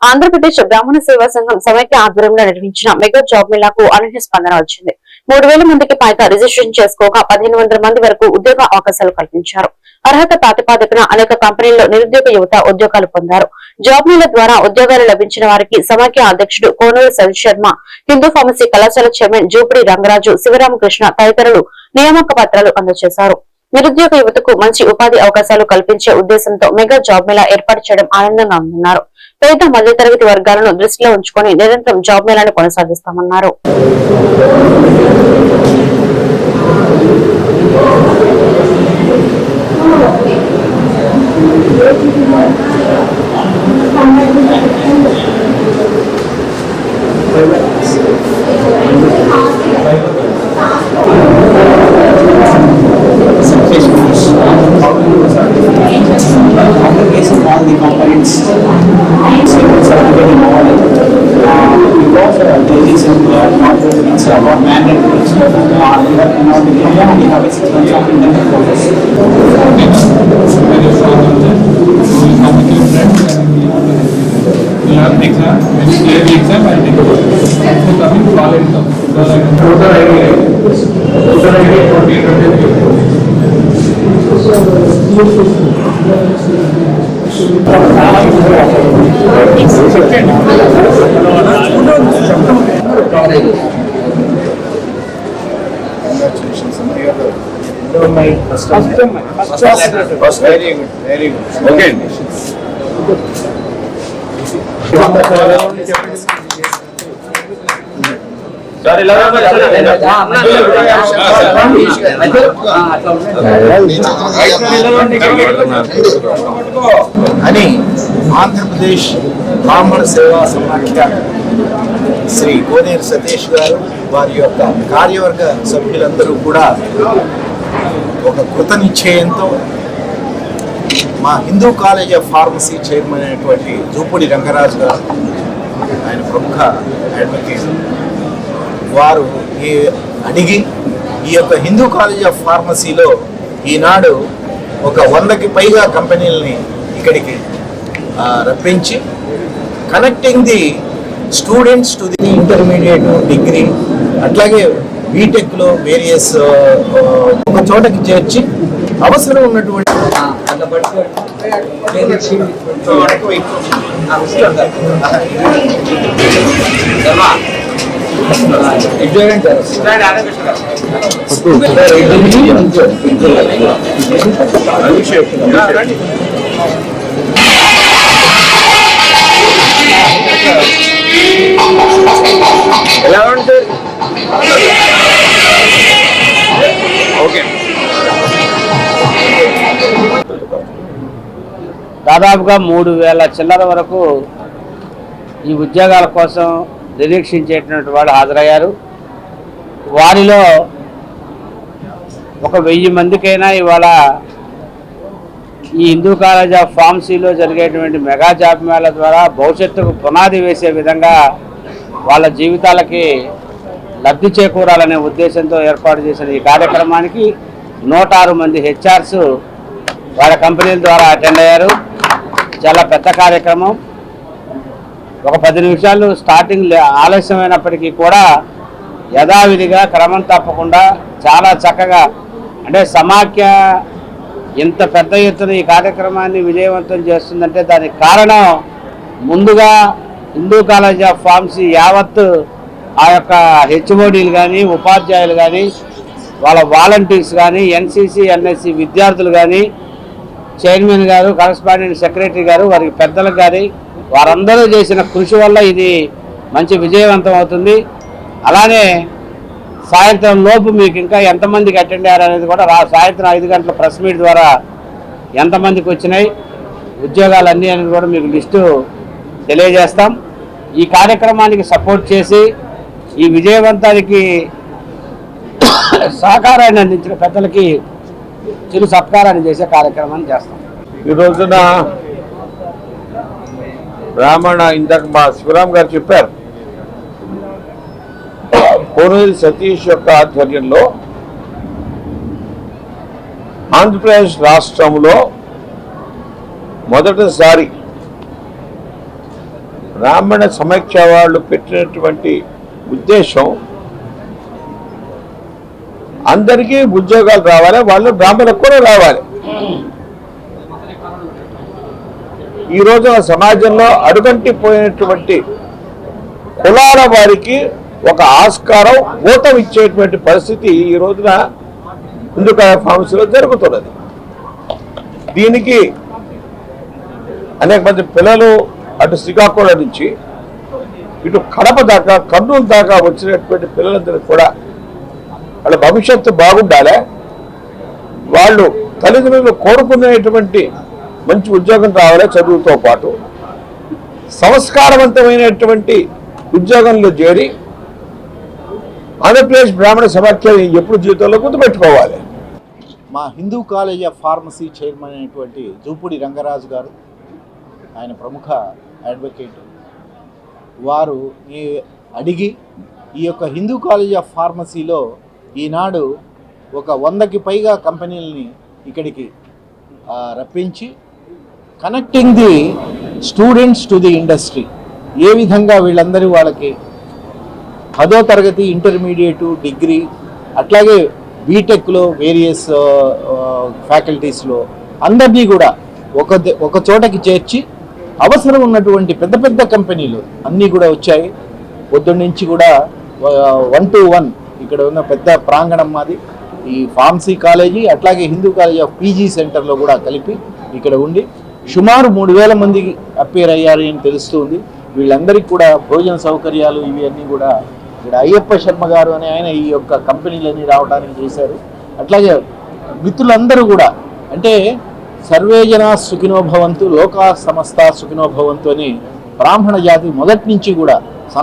ఆంధ్రప్రదేశ్ బ్రాహ్మణ సేవా సంఘం సమైక్య ఆధ్వర్యంలో నిర్వహించిన మెగా జాబ్ మేళాకు అనూహ్య స్పందన వచ్చింది. మూడు వేల మందికి పైగా రిజిస్ట్రేషన్ చేసుకోగా పదిహేను వందల మంది వరకు ఉద్యోగ అవకాశాలు కల్పించారు. అర్హత ప్రాతిపాదికన అనేక కంపెనీల్లో నిరుద్యోగ యువత ఉద్యోగాలు పొందారు. జాబ్ మేళ ద్వారా ఉద్యోగాలు లభించిన వారికి సమాఖ్య అధ్యక్షుడు కోనూరు సతీష్ శర్మ హిందూ ఫార్మసీ కళాశాల చైర్మన్ జూపిడి రంగరాజు శివరామకృష్ణ తదితరులు నియామక పత్రాలు అందజేశారు. నిరుద్యోగ యువతకు మంచి ఉపాధి అవకాశాలు కల్పించే ఉద్దేశంతో మెగా జాబ్ మేళా ఏర్పాటు చేయడం ఆనందంగా ఉందన్నారు. పేద మధ్యతరగతి వర్గాలను దృష్టిలో ఉంచుకొని నిరంతరం జాబ్ మేళాను కొనసాగిస్తామన్నారు. All the components, civil surgical model because uh, there is a uh, not that it's about mandate which uh, in our area we have a six months of intensive courses. Next, very short on that. We have to give that. We have an exam. When you clear the exam, I take it. So coming to all income. Total idea. Total idea for the interview. So, very good very good okay అండి అని ఆంధ్రప్రదేశ్ బ్రాహ్మణ సేవా సమాఖ్య శ్రీ కోనేరు సతీష్ గారు వారి యొక్క కార్యవర్గ సభ్యులందరూ కూడా ఒక కృత నిశ్చయంతో మా Hindu college of pharmacy chairman అయినటువంటి జూపూడి రంగరాజు గారు ఆయన ప్రముఖ అడ్వకేట్ వారు ఈ అడిగి ఈ యొక్క హిందూ కాలేజ్ ఆఫ్ ఫార్మసీలో ఈనాడు ఒక వందకి పైగా కంపెనీలని ఇక్కడికి రప్పించి connecting the students to the intermediate degree అట్లాగే బీటెక్లో వేరియస్ ఒక చోటకి చేర్చి అవసరం ఉన్నటువంటి ఎలా ఉంటుంది ఓకే దాదాపుగా మూడు వేల చిల్లర వరకు ఈ ఉద్యోగాల కోసం నిరీక్షించేటువంటి వాడు హాజరయ్యారు. వారిలో ఒక వెయ్యి మందికైనా ఇవాళ ఈ హిందూ కాలేజ్ ఆఫ్ ఫార్మసీలో జరిగేటువంటి మెగా జాబ్ మేళ ద్వారా భవిష్యత్తుకు పునాది వేసే విధంగా వాళ్ళ జీవితాలకి లబ్ధి చేకూరాలనే ఉద్దేశంతో ఏర్పాటు చేసిన ఈ కార్యక్రమానికి నూట ఆరు మంది హెచ్ఆర్స్ వాళ్ళ కంపెనీల ద్వారా అటెండ్ అయ్యారు. చాలా పెద్ద కార్యక్రమం. ఒక పది నిమిషాలు స్టార్టింగ్ ఆలస్యమైనప్పటికీ కూడా యథావిధిగా క్రమం తప్పకుండా చాలా చక్కగా అంటే సమాఖ్య ఇంత పెద్ద ఎత్తున ఈ కార్యక్రమాన్ని విజయవంతం చేస్తుందంటే దానికి కారణం ముందుగా హిందూ కాలేజ్ ఆఫ్ ఫార్మసీ యావత్ ఆ యొక్క హెచ్ఓడీలు కానీ ఉపాధ్యాయులు కానీ వాళ్ళ వాలంటీర్స్ కానీ ఎన్సీసీ ఎన్ఎస్సి విద్యార్థులు కానీ చైర్మన్ గారు కరస్పాండెంట్ సెక్రటరీ గారు వారికి పెద్దలకు గారి వారందరూ చేసిన కృషి వల్ల ఇది మంచి విజయవంతం అవుతుంది. అలానే సాయంత్రం లోపు మీకు ఇంకా ఎంతమందికి అటెండ్ అయ్యారు అనేది కూడా రా సాయంత్రం ఐదు గంటల ప్రెస్ మీట్ ద్వారా ఎంతమందికి వచ్చినాయి ఉద్యోగాలు అన్నీ అనేది కూడా మీకు లిస్టు తెలియజేస్తాం. ఈ కార్యక్రమానికి సపోర్ట్ చేసి ఈ విజయవంతానికి సహకారాన్ని అందించిన పెద్దలకి చిరు సత్కారాన్ని చేసే కార్యక్రమాన్ని చేస్తాం. ఈ రోజున బ్రాహ్మణ ఇందాక మా శివరామ్ గారు చెప్పారు. కోనేరు సతీష్ యొక్క ఆధ్వర్యంలో ఆంధ్రప్రదేశ్ రాష్ట్రంలో మొదటిసారి బ్రాహ్మణ సమీక్ష వాళ్ళు పెట్టినటువంటి ఉద్దేశం అందరికీ ఉద్యోగాలు రావాలి వాళ్ళు బ్రాహ్మణకు కూడా రావాలి. ఈ రోజున సమాజంలో అడుగంటి పోయినటువంటి కులాల వారికి ఒక ఆస్కారం ఊతం ఇచ్చేటువంటి పరిస్థితి ఈ రోజున హిందుకాయ ఫార్మ్స్లో జరుగుతున్నది. దీనికి అనేక మంది పిల్లలు అటు శ్రీకాకుళం నుంచి ఇటు కడప దాకా కర్నూలు దాకా వచ్చినటువంటి పిల్లలందరికీ కూడా వాళ్ళ భవిష్యత్తు బాగుండాలి. వాళ్ళు తల్లిదండ్రులు కోరుకునేటువంటి మంచి ఉద్యోగం రావాలి చదువుతో పాటు. సంస్కారవంతమైనటువంటి ఉద్యోగంలో చేరి ఆంధ్రప్రదేశ్ బ్రాహ్మణ సమాఖ్యని ఎప్పుడు జీవితంలో గుర్తుపెట్టుకోవాలి? మా Hindu college of pharmacy chairman అయినటువంటి జూపుడి రంగరాజు గారు ఆయన ప్రముఖ అడ్వకేట్. వారు ఈ అడిగి ఈ యొక్క హిందూ కాలేజ్ ఆఫ్ ఫార్మసీలో ఈనాడు ఒక వందకి పైగా కంపెనీలని ఇక్కడికి రప్పించి connecting the students to the industry ఏ విధంగా వీళ్ళందరూ వాళ్ళకి పదో తరగతి ఇంటర్మీడియట్ డిగ్రీ అట్లాగే బీటెక్లో వేరియస్ ఫ్యాకల్టీస్లో అందరినీ కూడా ఒక ద- ఒక చోటకి చేర్చి అవసరం ఉన్నటువంటి పెద్ద పెద్ద కంపెనీలు అన్నీ కూడా వచ్చాయి. పొద్దున్న నుంచి కూడా వన్ టు వన్ ఇక్కడ ఉన్న పెద్ద ప్రాంగణం మాది. ఈ ఫార్మసీ కాలేజీ అట్లాగే హిందూ కాలేజ్ ఆఫ్ పీజీ సెంటర్లో కూడా కలిపి ఇక్కడ ఉండి సుమారు మూడు వేల మంది అప్పేర్ అయ్యారు అని తెలుస్తుంది. వీళ్ళందరికీ కూడా భోజన సౌకర్యాలు ఇవన్నీ కూడా ఇక్కడ అయ్యప్ప శర్మ గారు అని ఆయన ఈ యొక్క కంపెనీలన్నీ రావడానికి చేశారు. అట్లాగే మిత్రులందరూ కూడా అంటే సర్వేజన సుఖినోభవంతు లోకా సమస్త సుఖినోభవంతు అని బ్రాహ్మణ జాతి మొదటి నుంచి కూడా